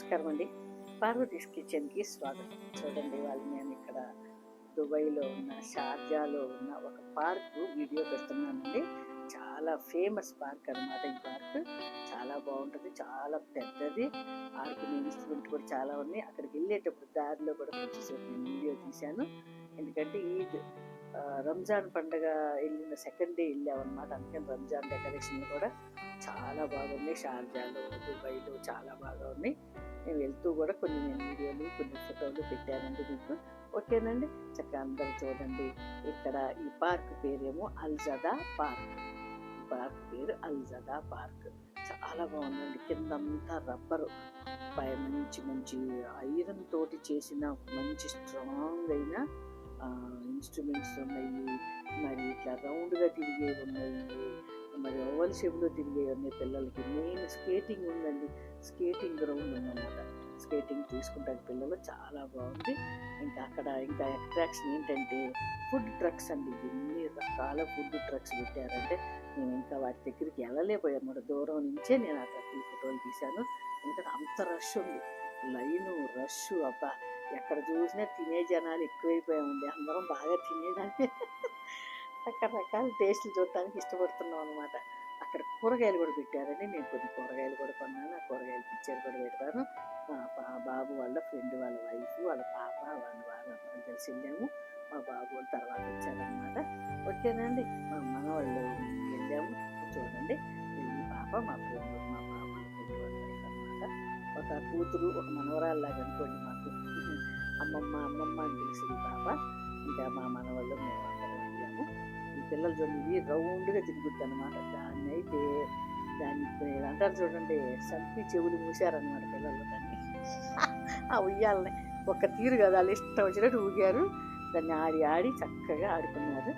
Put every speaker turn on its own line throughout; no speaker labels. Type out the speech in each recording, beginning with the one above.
నమస్కారం అండి. పార్వతీస్ కిచెన్కి స్వాగతం. చూడండి వాళ్ళు నేను ఇక్కడ దుబాయ్లో ఉన్న షార్జాలో ఉన్న ఒక పార్క్ వీడియో పెడుతున్నానండి. చాలా ఫేమస్ పార్క్ అన్నమాట ఈ పార్క్. చాలా బాగుంటుంది చాలా పెద్దది. ఆడుకునే ఇన్స్ట్రుమెంట్ కూడా చాలా ఉన్నాయి. అక్కడికి వెళ్ళేటప్పుడు దారిలో కూడా కొంచెంసేపు నేను వీడియో తీశాను. ఎందుకంటే ఈద్ రంజాన్ పండుగ వెళ్ళిన సెకండ్ డే వెళ్ళామన్నమాట. అందుకని రంజాన్ డెకరేషన్ కూడా చాలా బాగున్నాయి. షార్జాలో దుబాయ్లో చాలా బాగా ఉన్నాయి. నేను వెళ్తూ కూడా కొన్ని నేను వీడియోలు కొన్ని ఫోటోలు పెట్టానండి మీకు. ఓకేనండి? చక్కగా అందరూ చూడండి. ఇక్కడ ఈ పార్క్ పేరేమో అల్జదా పార్క్. ఈ పార్క్ పేరు అల్జదా పార్క్. చాలా బాగుందండి. కిందంతా రబ్బరు. పై మంచి మంచి ఐరన్ తోటి చేసిన మంచి స్ట్రాంగ్ అయిన ఇన్స్ట్రుమెంట్స్ ఉన్నాయి మరి ఇట్లా రౌండ్గా తిరిగేవి ఉన్నాయి మరి ఓవల్ షేప్లో తిరిగేవి ఉన్నాయి పిల్లలకి. మెయిన్ స్కేటింగ్ ఉందండి. స్కేటింగ్ గ్రౌండ్ ఉందన్నమాట. స్కేటింగ్ తీసుకుంటారు పిల్లలు చాలా బాగుంది. ఇంకా అక్కడ ఇంకా అట్రాక్షన్ ఏంటంటే ఫుడ్ ట్రక్స్ అండి. ఎన్ని రకాల ఫుడ్ ట్రక్స్ పెట్టారంటే నేను ఇంకా వాటి దగ్గరికి వెళ్ళలేకపోయాను. దూరం నుంచే నేను అక్కడ ఈ ఫోటోలు తీశాను. ఎందుకంటే అంత రష్ ఉంది. లైను రష్ అబ్బా. ఎక్కడ చూసినా తినే జనాలు ఎక్కువైపోయామండి అందరం బాగా తినేదాన్ని. రకరకాల టేస్ట్లు చూడటానికి ఇష్టపడుతున్నాం అనమాట అక్కడ కూరగాయలు కూడా పెట్టారండి. నేను కొన్ని కూరగాయలు కూడా కొన్నాను. ఆ కూరగాయలు పిక్చర్ కూడా పెడతాను. మా పా- బాబు వాళ్ళ ఫ్రెండ్ వాళ్ళ వైఫ్ వాళ్ళ పాప వాళ్ళ బాగా అందరం కలిసి వెళ్ళాము. మా బాబు వాళ్ళ తర్వాత వచ్చారనమాట ఓకేనండి. మా మనవాళ్ళు వెళ్ళాము. చూడండి. ఈ పాప మా ఫ్రెండ్ మా పాప వాళ్ళ ఫ్రెండ్ వాళ్ళ వైఫ్ అనమాట ఒక కూతురు ఒక మనవరాల్లాగా అనుకోండి మాకు. అమ్మమ్మ అమ్మమ్మ అని తెలిసింది పాప. ఇంకా మా మనవాళ్ళు మేము అందరం వెళ్ళాము. ఈ పిల్లలు చూడండి రౌండ్గా తిరుగుద్ది అనమాట దాన్ని అయితే దాన్ని అంటారు చూడండి సంపి చెవులు మూసారనమాట పిల్లలు దాన్ని. ఆ ఉయ్యాలని ఒక్క తీరు కదా వాళ్ళు ఇష్టం వచ్చినట్టు ఊగారు. దాన్ని ఆడి ఆడి చక్కగా ఆడుకున్నారు.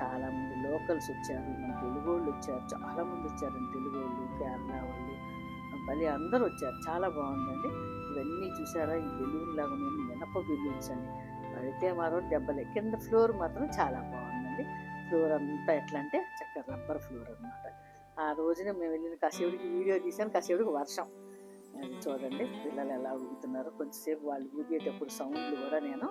చాలా మంది లోకల్స్ వచ్చారు మన తెలుగు వాళ్ళు వచ్చారు చాలా మంది వచ్చారు తెలుగు వాళ్ళు కేరళ వాళ్ళు. భలే అందరూ వచ్చారు చాలా బాగుందండి. ఇవన్నీ చూసారా ఈ బెలూన్ లాగా ఉన్నాయి బిల్డింగ్స్ అండి పడితే మరో దెబ్బలే కింద ఫ్లోర్ మాత్రం చాలా బాగుందండి. ఫ్లోర్ అంతా ఎట్లా అంటే చక్కగా రబ్బర్ ఫ్లోర్ అన్నమాట. ఆ రోజున మేము వెళ్ళిన కసేవుడికి వీడియో తీసాను కసేవుడికి వర్షం. చూడండి పిల్లలు ఎలా ఊగుతున్నారో. కొంచెంసేపు వాళ్ళు ఊగేటప్పుడు సౌండ్లు కూడా నేను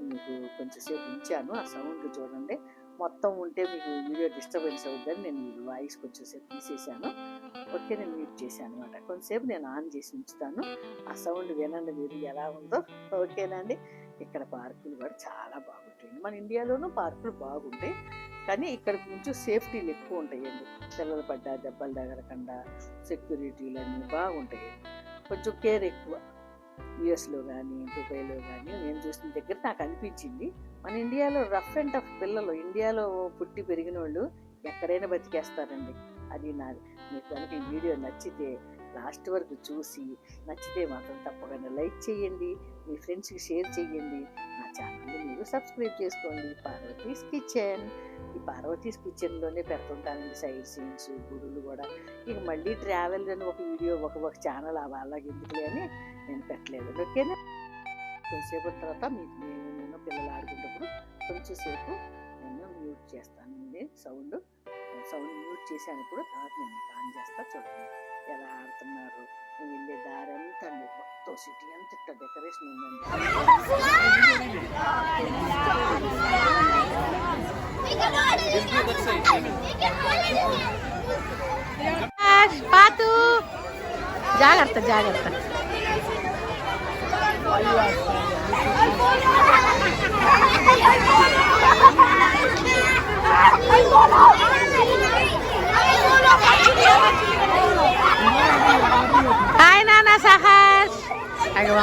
మీకు కొంచెంసేపు ఉంచాను. ఆ సౌండ్ చూడండి. మొత్తం ఉంటే మీకు వీడియో డిస్టర్బెన్స్ అవుతుందని నేను మీ వాయిస్ కొంచెంసేపు తీసేసాను ఓకే నేను మ్యూట్ చేశాను అనమాట కొంతసేపు నేను ఆన్ చేసి ఉంచుతాను. ఆ సౌండ్ వినండి మీరు ఎలా ఉందో. ఓకేనండి ఇక్కడ పార్కులు కూడా చాలా బాగుంటాయి మన ఇండియాలోనూ పార్కులు బాగుంటాయి. కానీ ఇక్కడ కొంచెం సేఫ్టీలు ఎక్కువ ఉంటాయండి. పిల్లలు పడ్డా దెబ్బలు తగలకుండా సెక్యూరిటీలు అన్నీ బాగుంటాయి. కొంచెం కేర్ ఎక్కువ. యుఎస్లో కానీ దుబాయ్లో కానీ నేను చూసిన దగ్గర నాకు అనిపించింది. మన ఇండియాలో రఫ్ అండ్ టఫ్ పిల్లలు ఇండియాలో పుట్టి పెరిగిన వాళ్ళు ఎక్కడైనా బతికేస్తారండి. అది నాది. మీకు కనుక ఈ వీడియో నచ్చితే లాస్ట్ వరకు చూసి నచ్చితే మాత్రం తప్పకుండా లైక్ చేయండి మీ ఫ్రెండ్స్కి షేర్ చేయండి. నా ఛానల్ని మీరు సబ్స్క్రైబ్ చేసుకోండి. పార్వతీస్ కిచెన్. ఈ పార్వతీస్ కిచెన్లోనే పెడుతుంటానండి సైడ్ సీన్స్ గుడులు కూడా. ఇక మళ్ళీ ట్రావెల్ అని ఒక వీడియో ఒక ఒక ఛానల్ అలాగే ఎందుకులే అని నేను పెట్టలేదు. ఓకేనా? కొంచెంసేపు తర్వాత మీకు నేను నేను పిల్లలు ఆడుకున్నప్పుడు కొంచెంసేపు నేను మ్యూట్ చేస్తానండి. సౌండ్ సౌండ్ మ్యూట్ చేశాను ఇప్పుడు తర్వాత నేను ఆన్ చేస్తా చూడండి. ఎలా ఆడుతున్నారు? నేను వెళ్ళే దారి అంతా అండి మొత్తం సిటీ అంతా ఇట్లా డెకరేషన్ ఉందండి.
పాతు! జాగ్రత్త జాగ్రత్త.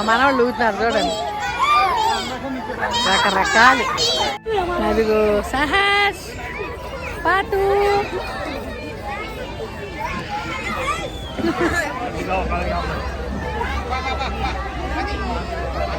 mana lutar doran. Raka raka ni. Nabi go sahas. Patu. Hahaha.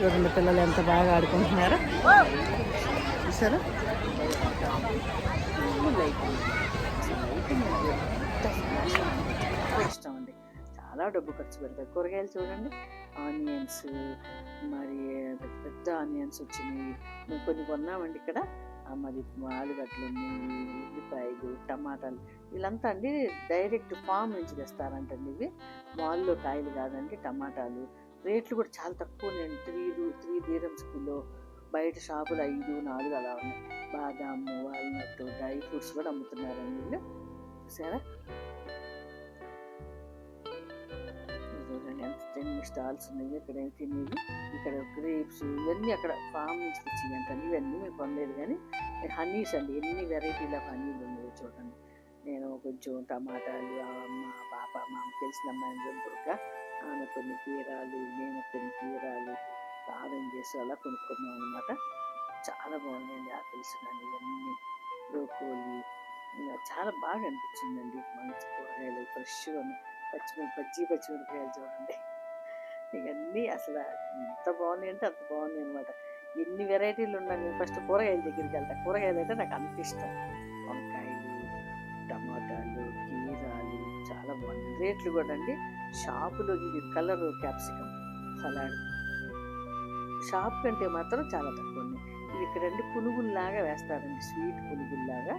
చూడండి పిల్లలు ఎంత బాగా ఆడుకుంటున్నారో. చూసారా? చాలా ఇష్టం అండి చాలా డబ్బు ఖర్చు పెడతారు. కూరగాయలు చూడండి. ఆనియన్స్ మరి పెద్ద పెద్ద ఆనియన్స్ వచ్చినాయి. మేము కొన్ని కొన్నామండి ఇక్కడ. మరి ఆలుగడ్డలు ఉల్లిపాయలు టమాటాలు. వీళ్ళంతా అండి డైరెక్ట్ ఫామ్ నుంచి తెస్తారంటండి ఇవి. మాల్లో కాయలు కాదండి టమాటాలు. రేట్లు కూడా చాలా తక్కువ నేను త్రీ త్రీ దీరమ్స్ కిలో బయట షాపులు ఐదు నాలుగు అలా ఉన్నాయి. బాదాము వాల్నట్ డ్రై ఫ్రూట్స్ కూడా అమ్ముతున్నారండి వీళ్ళు. చూసారా? చూడండి ఎంత ఎన్ని స్టాల్స్ ఉన్నాయి. ఇక్కడ తినేవి ఇక్కడ గ్రేప్స్ ఇవన్నీ అక్కడ ఫామ్ నుంచి తెచ్చి ఇవన్నీ మేము కొనలేదు కానీ హనీస్ అండి. ఎన్ని వెరైటీల హనీలు ఉన్నాయో చూడండి. నేను కొంచెం టమాటాలు మా పాప మా తెలిసిన అమ్మాయిని దుర్గ. ఆమె కొన్ని కీరాలు నేను కొన్ని కీరాలు చేసి అలా కొనుక్కున్నాం అనమాట చాలా బాగున్నాయండి ఆపిల్స్ కానీ ఇవన్నీ. బ్రోకోలి ఇంకా చాలా బాగా అనిపించిందండి. మంచి కూరగాయలు ఫ్రెష్గా ఉన్నాయి పచ్చిమిరప పచ్చి పచ్చిమిరపకాయలు చూడండి. ఇవన్నీ అసలు ఎంత బాగున్నాయి అంటే అంత బాగున్నాయి అనమాట ఎన్ని వెరైటీలు ఉన్నాయి నేను ఫస్ట్ కూరగాయల దగ్గరికి వెళ్తా. కూరగాయలు అంటే నాకు అంత ఇష్టం. వంకాయలు టమాటాలు కీరాలు చాలా బాగున్నాయి రేట్లు కూడా అండి. షాపులో ఇది కలర్ క్యాప్సికమ్ సలాడ్. షాప్ కంటే మాత్రం చాలా తక్కువ ఉన్నాయి. ఇవి ఇక్కడ రెండు పునుగుల్లాగా వేస్తారండి. స్వీట్ పునుగుల్లాగా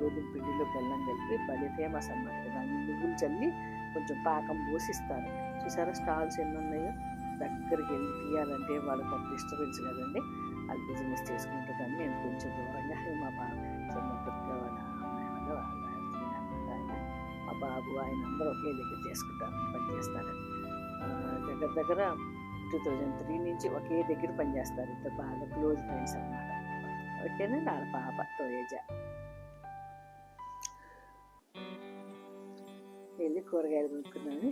గోధుమ పిండిలో బెల్లం కలిపి భలే ఫేమస్ అన్నమాట. దాన్ని నువ్వులు చల్లి కొంచెం పాకం పోసిస్తారు. చూసారా స్టాల్స్ ఎన్ని ఉన్నాయో? దగ్గరికి వెళ్ళి తీయాలంటే వాళ్ళకి ఒక డిస్టర్బెన్స్ కదండి. వాళ్ళు బిజినెస్ చేసుకుంటారు కానీ నేను కొంచెం దూరంగా మా బాగా చిన్న దుర్గ వాళ్ళ బాబు ఆయన అందరూ ఒకే దగ్గర చేసుకుంటారు పనిచేస్తారు దగ్గర దగ్గర టూ థౌజండ్ త్రీ నుంచి ఒకే దగ్గర పనిచేస్తారు ఇద్దరు బాగా క్లోజ్ ఫ్రెండ్స్ అనమాట ఓకేనండి వాళ్ళ పాప తోయేజ. వెళ్ళి కూరగాయలు కొనుక్కున్నాను.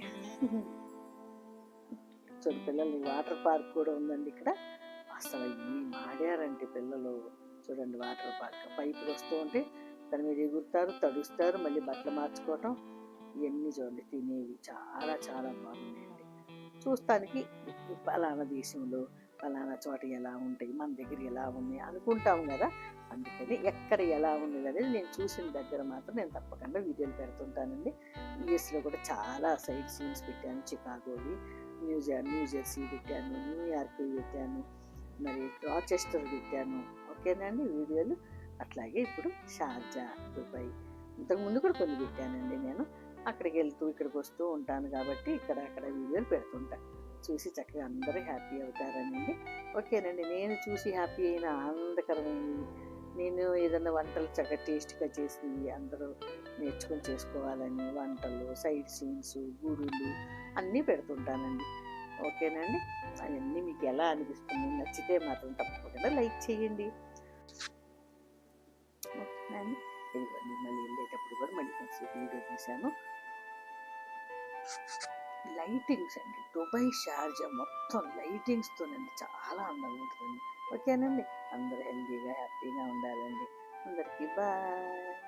చూడు పిల్లల్ని వాటర్ పార్క్ కూడా ఉందండి ఇక్కడ. అసలు ఈ మాడారంటే పిల్లలు. చూడండి వాటర్ పార్క్. పైపులు వస్తూ ఉంటే దాని మీద ఎగురుతారు తడుస్తారు మళ్ళీ బట్టలు మార్చుకోవటం. ఇవన్నీ చూడండి తినేవి. చాలా చాలా బాగున్నాయండి. చూస్తానికి పలానా దేశంలో పలానా చోట ఎలా ఉంటాయి మన దగ్గర ఎలా ఉన్నాయి అనుకుంటాం కదా. అందుకని ఎక్కడ ఎలా ఉన్నది అనేది నేను చూసిన దగ్గర మాత్రం నేను తప్పకుండా వీడియోలు పెడుతుంటానండి. యూఎస్లో కూడా చాలా సైట్ సీన్స్ పెట్టాను చికాగోవి న్యూజ న్యూ పెట్టాను న్యూయార్క్ పెట్టాను మరి రాచెస్టర్ పెట్టాను. ఓకేనండి వీడియోలు? అట్లాగే ఇప్పుడు షార్జా దుబాయ్. ఇంతకుముందు కూడా కొన్ని పెట్టానండి నేను. అక్కడికి వెళ్తూ ఇక్కడికి వస్తూ ఉంటాను కాబట్టి ఇక్కడ అక్కడ వీడియోలు పెడుతుంటాను చూసి చక్కగా అందరూ హ్యాపీ అవుతారనండి. ఓకేనండి నేను చూసి హ్యాపీ అయిన ఆనందకరమైనవి నేను ఏదైనా వంటలు చక్కగా టేస్ట్గా చేసి అందరూ నేర్చుకొని చేసుకోవాలని వంటలు సైడ్ సీన్స్ గుడులు అన్నీ పెడుతుంటానండి. ఓకేనండి? అవన్నీ మీకు ఎలా అనిపిస్తుంది నచ్చితే మాత్రం తప్పకుండా లైక్ చేయండి. ఓకేనండి? ఇదిగోండి మళ్ళీ వెళ్ళేటప్పుడు కూడా మళ్ళీ కొంచెం వీడియో తీశాను. లైటింగ్స్ అండి. దుబాయ్ షార్జా మొత్తం లైటింగ్స్తోనండి చాలా అందంగా ఉంటుందండి. ఓకేనండి? అందరూ హెల్దీగా హ్యాపీగా ఉండాలండి. అందరికీ బాయ్.